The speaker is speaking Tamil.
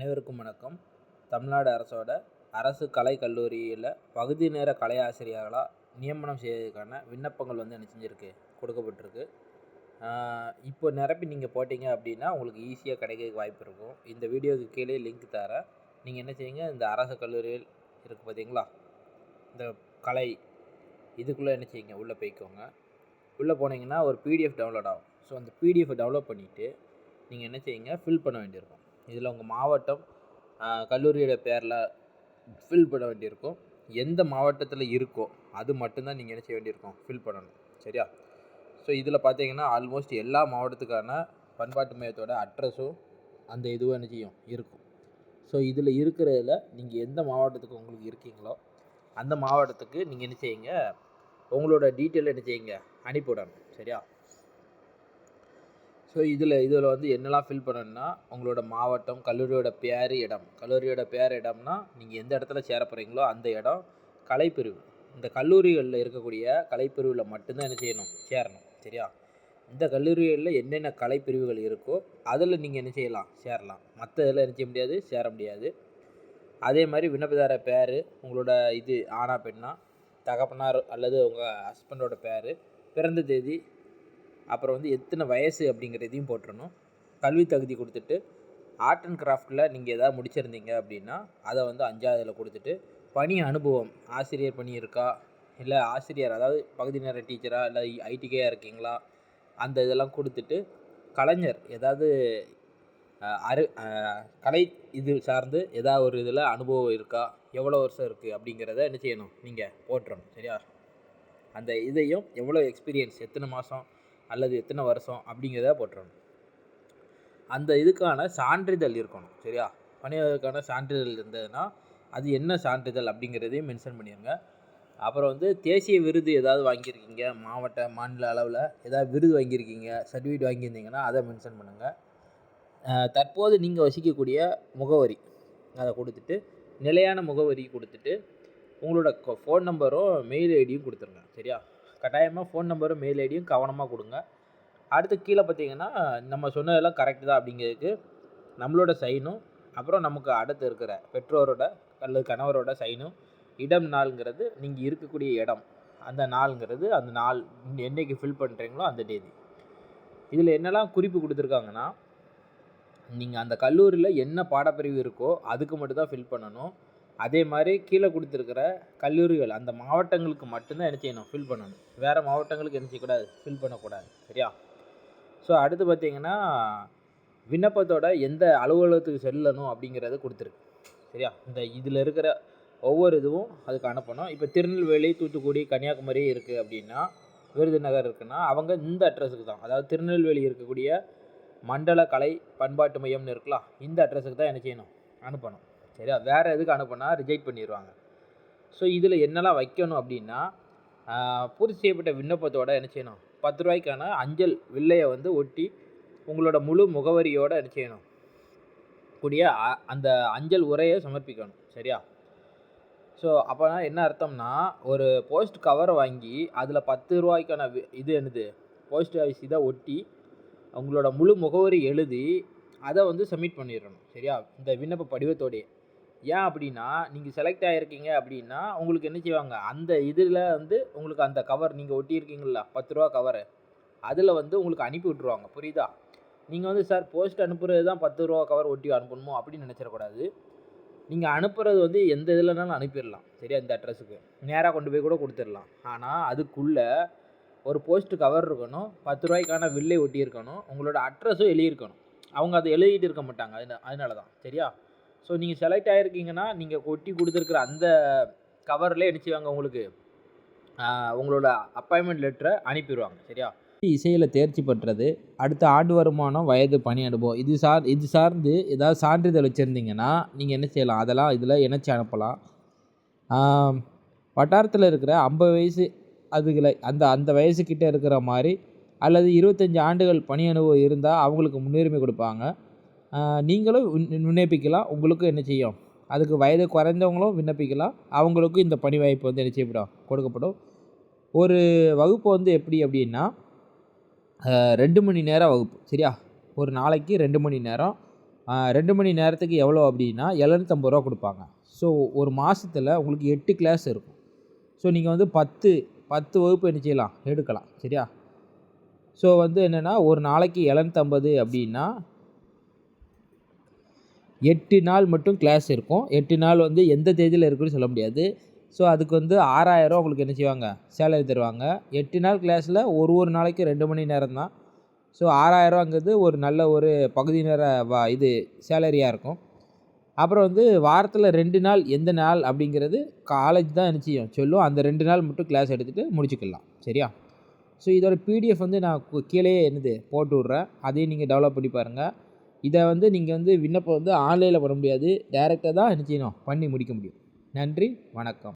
அனைவருக்கும் வணக்கம். தமிழ்நாடு அரசோட அரசு கலை கல்லூரியில் பகுதி நேர கலை ஆசிரியர்களாக நியமனம் செய்வதற்கான விண்ணப்பங்கள் வந்து என்ன செஞ்சுருக்கு? கொடுக்கப்பட்டிருக்கு. இப்போ நிரப்பி நீங்கள் போட்டிங்க அப்படின்னா உங்களுக்கு ஈஸியாக கிடைக்க வாய்ப்பு இருக்கும். இந்த வீடியோவுக்கு கீழே லிங்க் தரேன் நீங்கள் என்ன செய்யுங்க இந்த அரசு கல்லூரியில் இருக்குது பார்த்தீங்களா இந்த கலை இதுக்குள்ளே என்ன செய்யுங்க உள்ளே போய்க்கோங்க. உள்ளே போனீங்கன்னா ஒரு பிடிஎஃப் டவுன்லோட் ஆகும். ஸோ அந்த பிடிஎஃப் டவுன்லோட் பண்ணிவிட்டு நீங்கள் என்ன செய்யுங்க ஃபில் பண்ண வேண்டியிருக்கும். இதில் உங்கள் மாவட்டம் கல்லூரியோட பேரில் ஃபில் பண்ண வேண்டியிருக்கும். எந்த மாவட்டத்தில் இருக்கோ அது மட்டும்தான் நீங்கள் என்ன செய்ய வேண்டியிருக்கும். ஃபில் பண்ணணும். சரியா? ஸோ இதில் பார்த்தீங்கன்னா ஆல்மோஸ்ட் எல்லா மாவட்டத்துக்கான பண்பாட்டு மையத்தோட அட்ரஸும் அந்த இதுவும் என்ன செய்யும்? இருக்கும். ஸோ இதில் இருக்கிறதுல நீங்கள் எந்த மாவட்டத்துக்கு உங்களுக்கு இருக்கீங்களோ அந்த மாவட்டத்துக்கு நீங்கள் என்ன செய்யுங்க உங்களோட டீட்டெயில் என்ன செய்யுங்க? அனுப்பிவிடணும் சரியா? ஸோ இதில் இதில் வந்து என்னெல்லாம் ஃபில் பண்ணணும்னா உங்களோட மாவட்டம் கல்லூரியோட பேர் இடம். கல்லூரியோட பேர் இடம்னா நீங்கள் எந்த இடத்துல சேர போகிறீங்களோ அந்த இடம் கலைப்பிரிவு. இந்த கல்லூரிகளில் இருக்கக்கூடிய கலைப்பிரிவில் மட்டும்தான் என்ன செய்யணும்? சேரணும் சரியா? இந்த கல்லூரிகளில் என்னென்ன கலைப்பிரிவுகள் இருக்கோ அதில் நீங்கள் என்ன செய்யலாம்? சேரலாம். மற்ற இதில் என்ன செய்ய முடியாது? சேர முடியாது. அதே மாதிரி விண்ணப்பதார பேர் உங்களோட இது ஆனா பெண்ணா தகப்பனார் அல்லது உங்கள் ஹஸ்பண்டோட பேர் பிறந்த தேதி அப்புறம் வந்து எத்தனை வயசு அப்படிங்கிறதையும் போட்டுறணும். கல்வி தகுதி கொடுத்துட்டு ஆர்ட் அண்ட் கிராஃப்டில் நீங்கள் எதாவது முடிச்சிருந்தீங்க அப்படின்னா அதை வந்து அஞ்சாவதில் கொடுத்துட்டு பணி அனுபவம் ஆசிரியர் பணி இருக்கா? இல்லை ஆசிரியர் அதாவது பகுதி நேர டீச்சராக இல்லை ஐடிகேயாக இருக்கீங்களா? அந்த இதெல்லாம் கொடுத்துட்டு கலைஞர் ஏதாவது அரு கலை இது சார்ந்து ஏதாவது ஒரு இதில் அனுபவம் இருக்கா? எவ்வளோ வருஷம் இருக்குது அப்படிங்கிறத என்ன செய்யணும்? நீங்கள் போட்டுறணும் சரியா? அந்த இதையும் எவ்வளோ எக்ஸ்பீரியன்ஸ் எத்தனை மாதம் அல்லது எத்தனை வருஷம் அப்படிங்கிறத போட்டுறணும். அந்த இதுக்கான சான்றிதழ் இருக்கணும் சரியா? பணியாளருக்கான சான்றிதழ் இருந்ததுன்னா அது என்ன சான்றிதழ் அப்படிங்கிறதையும் மென்ஷன் பண்ணிடுங்க அப்புறம் வந்து தேசிய விருது ஏதாவது வாங்கியிருக்கீங்க? மாவட்ட மாநில அளவில் ஏதாவது விருது வாங்கியிருக்கீங்க? சர்டிஃபிகேட் வாங்கியிருந்தீங்கன்னா அதை மென்ஷன் பண்ணுங்கள் தற்போது நீங்கள் வசிக்கக்கூடிய முகவரி அதை கொடுத்துட்டு நிலையான முகவரி கொடுத்துட்டு உங்களோட ஃபோன் நம்பரும் மெயில் ஐடியும் கொடுத்துருங்க சரியா? கட்டாயமாக ஃபோன் நம்பரும் மெயில் ஐடியும் கவனமாக கொடுங்க. அடுத்து கீழே பார்த்தீங்கன்னா நம்ம சொன்னதெல்லாம் கரெக்டு தான் அப்படிங்கிறதுக்கு நம்மளோட சைனும் அப்புறம் நமக்கு அடுத்து இருக்கிற பெற்றோரோட அல்லது கணவரோட சைனும் இடம் நாளுங்கிறது நீங்கள் இருக்கக்கூடிய இடம். அந்த நாளுங்கிறது அந்த நாள் என்னைக்கு ஃபில் பண்ணுறீங்களோ அந்த தேதி. இதில் என்னெல்லாம் குறிப்பு கொடுத்துருக்காங்கன்னா நீங்கள் அந்த கல்லூரியில் என்ன பாடப்பிரிவு இருக்கோ அதுக்கு மட்டும்தான் ஃபில் பண்ணணும். அதே மாதிரி கீழே கொடுத்துருக்கிற கல்லூரிகள் அந்த மாவட்டங்களுக்கு மட்டும்தான் என்ன செய்யணும் ஃபில் பண்ணணும். வேறு மாவட்டங்களுக்கு என்ன செய்யக்கூடாது ஃபில் பண்ணக்கூடாது சரியா? ஸோ அடுத்து பார்த்தீங்கன்னா விண்ணப்பத்தோட எந்த அலுவலகத்துக்கு செல்லணும் அப்படிங்கிறத கொடுத்துருக்கு சரியா? இந்த இதில் இருக்கிற ஒவ்வொரு இதுவும் அதுக்கு அனுப்பணும். இப்போ திருநெல்வேலி தூத்துக்குடி கன்னியாகுமரி இருக்குது அப்படின்னா விருதுநகர் இருக்குன்னா அவங்க இந்த அட்ரஸுக்கு தான். அதாவது திருநெல்வேலி இருக்கக்கூடிய மண்டல கலை பண்பாட்டு மையம்னு இருக்கலாம் இந்த அட்ரஸுக்கு தான் என்ன செய்யணும் அனுப்பணும். சரியா? வேறு எதுக்கு அனுப்புனா ரிஜெக்ட் பண்ணிடுவாங்க ஸோ இதில் என்னெல்லாம் வைக்கணும் அப்படின்னா பூர்த்தி செய்யப்பட்ட விண்ணப்பத்தோட என்ன செய்யணும்? பத்து ரூபாய்க்கான அஞ்சல் வில்லையை வந்து ஒட்டி உங்களோட முழு முகவரியோடு என்ன செய்யணும்? கூடிய அ- அந்த அஞ்சல் உரையை சமர்ப்பிக்கணும். சரியா? ஸோ அப்போனா என்ன அர்த்தம்னா ஒரு போஸ்ட் கவர் வாங்கி அதில் பத்து ரூபாய்க்கான வி- இது என்னது? போஸ்ட் ஆஃபீஸ் இதை ஒட்டி உங்களோட முழு முகவரி எழுதி அதை வந்து சப்மிட் பண்ணிடணும். சரியா? இந்த விண்ணப்ப படிவத்தோடையே. ஏன் அப்படின்னா நீங்கள் செலக்ட் ஆகிருக்கீங்க அப்படின்னா உங்களுக்கு என்ன செய்வாங்க? அந்த இதில் வந்து உங்களுக்கு அந்த கவர் நீங்கள் ஒட்டியிருக்கீங்களா பத்து ரூபா கவரு அதில் வந்து உங்களுக்கு அனுப்பி விட்ருவாங்க புரியுதா? நீங்கள் வந்து சார் போஸ்ட் அனுப்புறது தான் பத்து ரூபா கவர் ஒட்டி அனுப்பணுமோ? அப்படின்னு நினச்சிடக்கூடாது. நீங்கள் அனுப்புறது வந்து எந்த இதுலனாலும் அனுப்பிடலாம். சரியா? இந்த அட்ரஸுக்கு நேராக கொண்டு போய் கூட கொடுத்துடலாம். ஆனால் அதுக்குள்ளே ஒரு போஸ்ட் கவர் இருக்கணும் பத்து ரூபாய்க்கான வில்லை ஒட்டியிருக்கணும் உங்களோட அட்ரஸும் எழுதியிருக்கணும். அவங்க அதை எழுதிட்டு இருக்க மாட்டாங்க. அதன அதனால தான் சரியா? ஸோ நீங்கள் செலக்ட் ஆகிருக்கீங்கன்னா நீங்கள் ஒட்டி கொடுத்துருக்குற அந்த கவரில் என்ன உங்களுக்கு? உங்களோட அப்பாயின்மெண்ட் லெட்டரை அனுப்பிடுவாங்க சரியா? இசையில் தேர்ச்சி பெற்றது அடுத்த ஆண்டு வருமானம் வயது பணி அனுபவம் இது சார் இது சார்ந்து ஏதாவது சான்றிதழ் வச்சுருந்தீங்கன்னா நீங்கள் என்ன செய்யலாம்? அதெல்லாம் இதில் இணைச்சி அனுப்பலாம். வட்டாரத்தில் இருக்கிற ஐம்பது வயசு அதுகளை அந்த அந்த வயசுக்கிட்ட இருக்கிற மாதிரி அல்லது இருபத்தஞ்சி ஆண்டுகள் பணி அனுபவம் இருந்தால் அவங்களுக்கு முன்னுரிமை கொடுப்பாங்க. நீங்களும் விண்- விண்ணப்பிக்கலாம். உங்களுக்கும் என்ன செய்யும்? அதுக்கு வயது குறைந்தவங்களும் விண்ணப்பிக்கலாம். அவங்களுக்கும் இந்த பணி வாய்ப்பு வந்து என்ன செய்யப்படும்? கொடுக்கப்படும். ஒரு வகுப்பு வந்து எப்படி அப்படின்னா ரெண்டு மணி நேரம் வகுப்பு சரியா? ஒரு நாளைக்கு ரெண்டு மணி நேரம். ரெண்டு மணி நேரத்துக்கு எவ்வளோ அப்படின்னா எழுநூத்தம்பது ரூபா கொடுப்பாங்க. ஸோ ஒரு மாதத்துல உங்களுக்கு எட்டு கிளாஸ் இருக்கும். ஸோ நீங்கள் வந்து பத்து பத்து வகுப்பு என்ன செய்யலாம்? எடுக்கலாம் சரியா? ஸோ வந்து என்னென்னா ஒரு நாளைக்கு எழுநூத்தம்பது அப்படின்னா எட்டு நாள் மட்டும் கிளாஸ் இருக்கும். எட்டு நாள் வந்து எந்த தேதியில் இருக்குன்னு சொல்ல முடியாது. ஸோ அதுக்கு வந்து ஆறாயிரம் உங்களுக்கு என்ன செய்வாங்க? சேலரி தருவாங்க. எட்டு நாள் கிளாஸில் ஒரு ஒரு நாளைக்கு ரெண்டு மணி நேரம் தான். ஸோ ஆறாயிரரூவாங்கிறது ஒரு நல்ல ஒரு பகுதி நேர வா இது சேலரியாக இருக்கும். அப்புறம் வந்து வாரத்தில் ரெண்டு நாள் எந்த நாள் அப்படிங்கிறது காலேஜ் தான் என்ன செய்யும்? சொல்லும். அந்த ரெண்டு நாள் மட்டும் கிளாஸ் எடுத்துகிட்டு முடிச்சுக்கலாம். சரியா? ஸோ இதோட பிடிஎஃப் வந்து நான் கீழே கீழேயே என்னது போட்டு விட்றேன். அதையும் நீங்கள் டெவலப் பண்ணி பாருங்கள் இதை வந்து நீங்கள் வந்து விண்ணப்பம் வந்து ஆன்லைனில் பண்ண முடியாது. டேரெக்டாக தான் என்ன செய்யணும்? பண்ணி முடிக்க முடியும். நன்றி வணக்கம்.